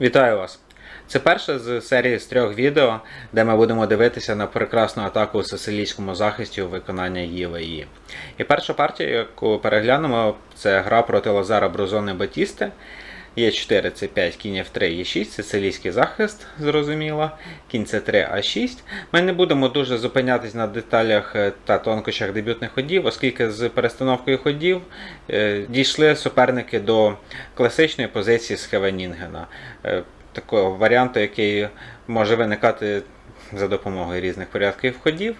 Вітаю вас! Це перше з серії з трьох відео, де ми будемо дивитися на прекрасну атаку у сицилійському захисті у виконання ЄВІ. І перша партія, яку переглянемо, це гра проти Лазара Брузони Батісти. Є4 це 5, кінь F3, Е6, сицилійський захист, зрозуміло. Кінь c 3 А6. Ми не будемо дуже зупинятись на деталях е, та тонкощах дебютних ходів, оскільки з перестановкою ходів е, дійшли суперники до класичної позиції з Хевенінгена. Е, Такого варіанту, який може виникати за допомогою різних порядків ходів.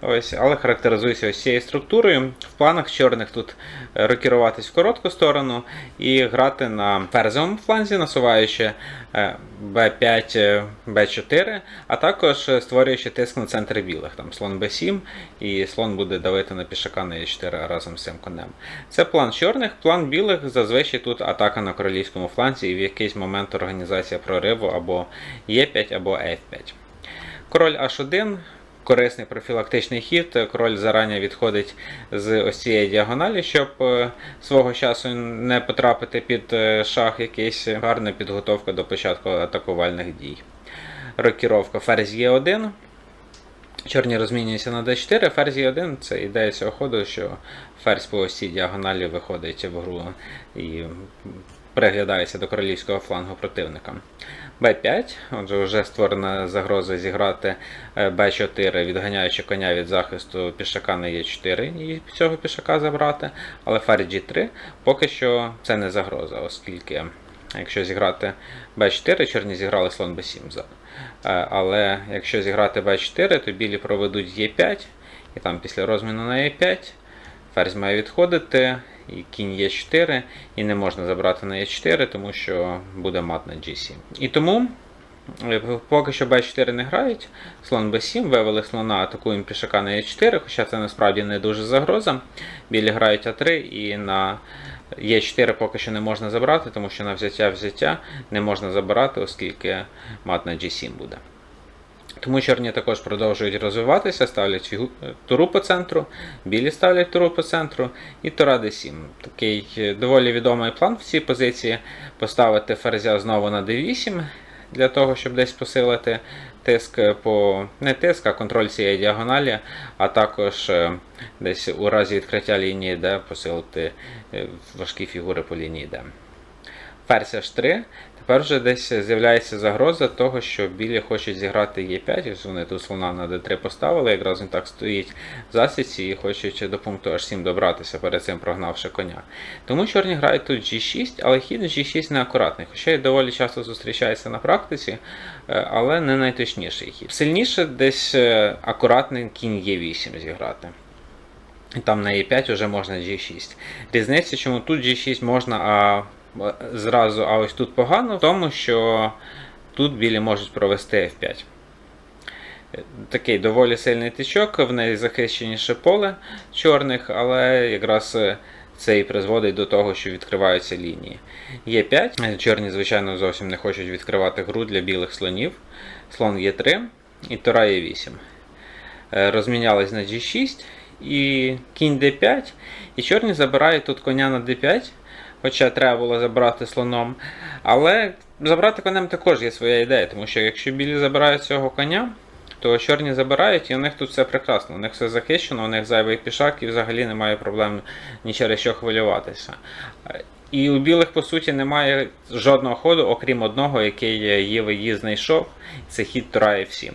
Ось, але характеризується ось цією структурою. В планах чорних тут е, рокіруватись в коротку сторону і грати на ферзовому фланзі, насуваючи е, b5, е, b4, а також е, створюючи тиск на центр білих. Там слон b7, і слон буде давити на пішака на e4 разом з цим конем. Це план чорних, план білих зазвичай тут атака на королівському фланзі і в якийсь момент організація прориву або e5, або f5. Король H1. Корисний профілактичний хід. Король зарані відходить з ось цієї діагоналі, щоб е, свого часу не потрапити під е, шах якийсь. Гарна підготовка до початку атакувальних дій. Рокіровка ферзь Е1. Чорні розмінюються на d4, ферзь Е1 це ідея цього ходу, що ферзь по ось цій діагоналі виходить в гру і приглядається до королівського флангу противника. b5, отже, вже створена загроза зіграти е, b4, відганяючи коня від захисту пішака на e4 і цього пішака забрати. Але ферзь g3 поки що це не загроза, оскільки якщо зіграти b4, чорні зіграли слон b7. Е, Але якщо зіграти b4, то білі проведуть e5, і там після розміну на e5 ферзь має відходити, і кінь Е4, і не можна забрати на Е4, тому що буде мат на G7. І тому, е, поки що Б4 не грають, слон Б7, вивели слона, атакуємо пішака на Е4, хоча це насправді не дуже загроза. Білі грають А3 і на Е4 поки що не можна забрати, тому що на взяття взяття не можна забирати, оскільки мат на G7 буде. Тому чорні також продовжують розвиватися, ставлять фігу... туру по центру, білі ставлять туру по центру і тура d7. Такий е, доволі відомий план в цій позиції поставити ферзя знову на d8 для того, щоб десь посилити тиск по не тиск, а контроль цієї діагоналі, а також е, десь у разі відкриття лінії D посилити е, важкі фігури по лінії D. Ферзь H3. Тепер вже десь з'являється загроза того, що білі хочуть зіграти Е5, ось вони тут слона на d3 поставили, якраз він так стоїть в засідці і хочуть до пункту H7 добратися, перед цим прогнавши коня. Тому чорні грають тут G6, але хід G6 неакуратний, хоча й доволі часто зустрічається на практиці, е, але не найточніший хід. Сильніше десь е, акуратний кінь Е8 зіграти. Там на Е5 вже можна G6. Різниця, чому тут G6 можна, а е, зразу, а ось тут погано, в тому, що тут білі можуть провести F5. Е, Такий доволі сильний тичок, в неї захищеніше поле чорних, але якраз е, це і призводить до того, що відкриваються лінії. Є5. Е, Чорні, звичайно, зовсім не хочуть відкривати гру для білих слонів. Слон Є3 і Тура Є8 е, розмінялись на G6 і кінь D5. І чорні забирають тут коня на D5, хоча треба було забрати слоном. Але забрати конем також є своя ідея, тому що якщо білі забирають цього коня, то чорні забирають, і у них тут все прекрасно. У них все захищено, у них зайвий пішак і взагалі немає проблем ні через що хвилюватися. І у білих, по суті, немає жодного ходу, окрім одного, який Єви її знайшов. Це хід Тура F7.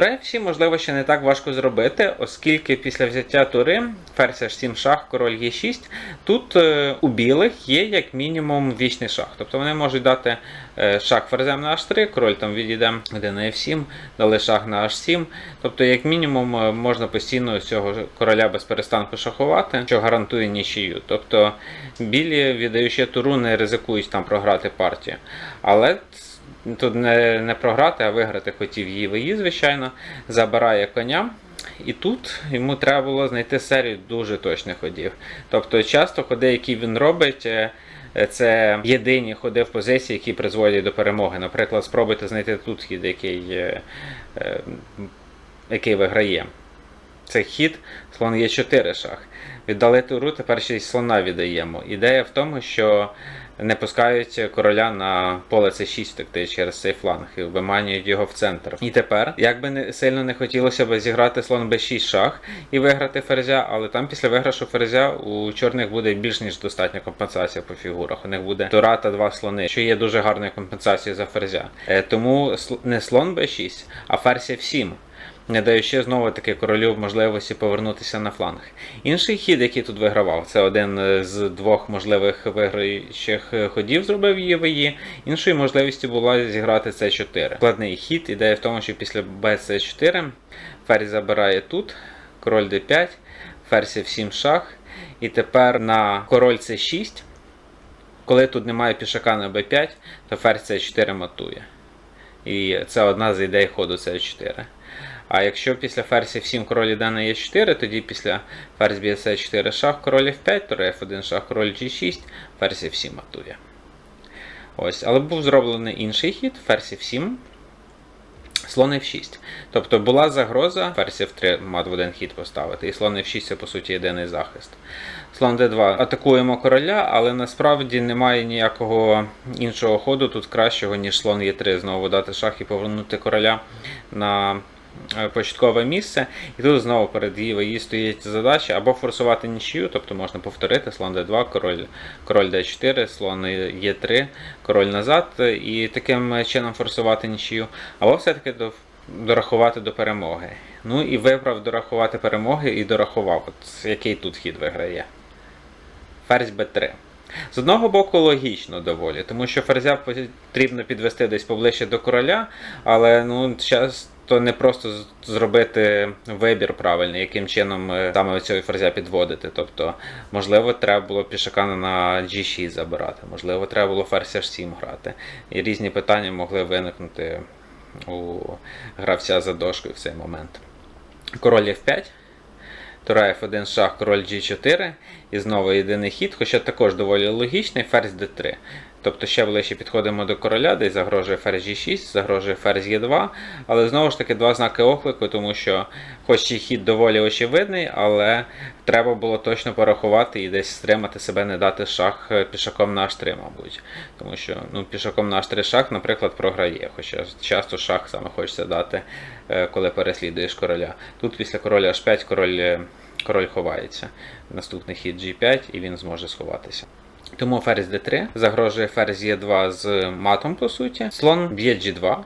F7, можливо, ще не так важко зробити, оскільки після взяття тури, ферзь H7 шах, король Е6, тут е, у білих є як мінімум вічний шах. Тобто вони можуть дати е, шах ферзем на H3, король там відійде де на F7, дали шах на H7. Тобто, як мінімум, е, можна постійно цього короля без перестанку шахувати, що гарантує нічию. Тобто білі, віддаючи туру, не ризикують там програти партію. Але Тут не, не програти, а виграти хотів її виї, звичайно. Забирає коня. І тут йому треба було знайти серію дуже точних ходів. Тобто, часто ходи, які він робить, е, це єдині ходи в позиції, які призводять до перемоги. Наприклад, спробуйте знайти тут хід, який, е, е, який виграє. Це хід, слон є 4 шах. Віддали туру, тепер ще й слона віддаємо. Ідея в тому, що не пускають короля на поле С6 втекти через цей фланг і виманюють його в центр. І тепер, як би не сильно не хотілося б зіграти слон Б6 шах і виграти ферзя, але там після виграшу ферзя у чорних буде більш ніж достатня компенсація по фігурах. У них буде тура та два слони, що є дуже гарною компенсацією за ферзя. Е, Тому сл- не слон Б6, а ферзь F7 не даючи знову таки королю можливості повернутися на фланг. Інший хід, який тут вигравав, це один е, з двох можливих виграючих е, ходів зробив ЄВІ. Іншою можливістю була зіграти С4. Складний хід. Ідея в тому, що після БС4 ферзь забирає тут, король d5, ферзь F7 шах. І тепер на король С6, коли тут немає пішака на Б5, то ферзь С4 матує. І це одна з ідей ходу С4. А якщо після ферзь F7 король іде на Е4, тоді після ферзь б'є С4 шах, король F5, тура F1 шах, король G6, ферзь F7 матує. Ось, але був зроблений інший хід, ферзь F7, слон F6. Тобто була загроза ферзь F3 мат в один хід поставити, і слон F6 це по суті єдиний захист. Слон D2 атакуємо короля, але насправді немає ніякого іншого ходу тут кращого, ніж слон Е3. Знову дати шах і повернути короля на початкове місце. І тут знову перед її стоїть задача або форсувати нічию, тобто можна повторити слон d2, король, король d4, слон e3, король назад, і таким чином форсувати нічию, або все-таки до, дорахувати до перемоги. Ну і вибрав дорахувати перемоги і дорахував. От який тут хід виграє. Ферзь b3. З одного боку, логічно доволі, тому що ферзя потрібно підвести десь поближче до короля, але ну, часто не просто зробити вибір правильний, яким чином е, саме цього ферзя підводити. Тобто, можливо, треба було пішака на G6 забирати, можливо, треба було ферзь H7 грати. І різні питання могли виникнути у гравця за дошкою в цей момент. Король F5. Тура F1 шах, король G4 і знову єдиний хід, хоча також доволі логічний, ферзь D3. Тобто ще ближче підходимо до короля, де загрожує ферзь G6, загрожує ферзь Е2, але знову ж таки два знаки оклику, тому що хоч і хід доволі очевидний, але треба було точно порахувати і десь стримати себе, не дати шах е, пішаком на H3, мабуть. Тому що ну, пішаком на H3 шах, наприклад, програє, хоча часто шах саме хочеться дати, е, коли переслідуєш короля. Тут після короля H5 король. е, Король ховається. Наступний хід G5 і він зможе сховатися. Тому ферзь D3 загрожує ферзь e 2 з матом, по суті. Слон б'є G2.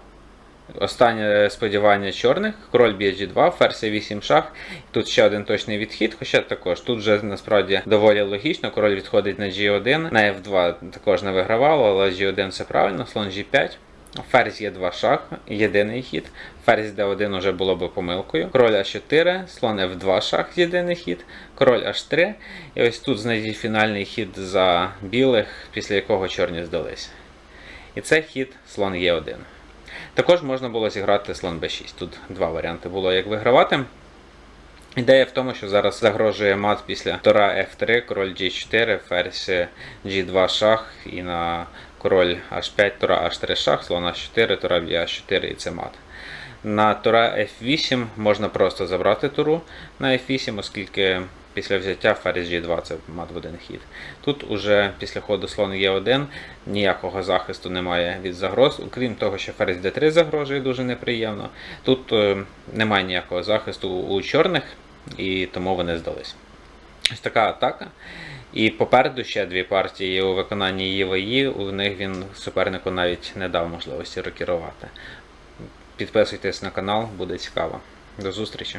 Останнє сподівання чорних. Король б'є G2, ферзь 8 шах. Тут ще один точний відхід, хоча також тут вже насправді доволі логічно. Король відходить на G1. На F2 також не вигравало, але G1 все правильно. Слон G5. Ферзь є 2 шах, єдиний хід. Ферзь d1 уже було би помилкою. Король А4, слон F2 шах, єдиний хід. Король H3. І ось тут знайдіть фінальний хід за білих, після якого чорні здались. І це хід слон Е1. Також можна було зіграти слон b6. Тут два варіанти було, як вигравати. Ідея в тому, що зараз загрожує мат після Тора F3, король G4, ферзь G2 шах і на король H5, Тора H3 шах, слон H4, Тора б'є H4 і це мат. На Тора F8 можна просто забрати туру на F8, оскільки після взяття ферзь G2 це мат в один хід. Тут уже після ходу слон Е1 ніякого захисту немає від загроз, окрім того, що ферзь D3 загрожує дуже неприємно. Тут е, немає ніякого захисту у чорних, і тому вони здались. Ось така атака. І попереду ще дві партії у виконанні ЄВІ. У них він супернику навіть не дав можливості рокірувати. Підписуйтесь на канал, буде цікаво. До зустрічі!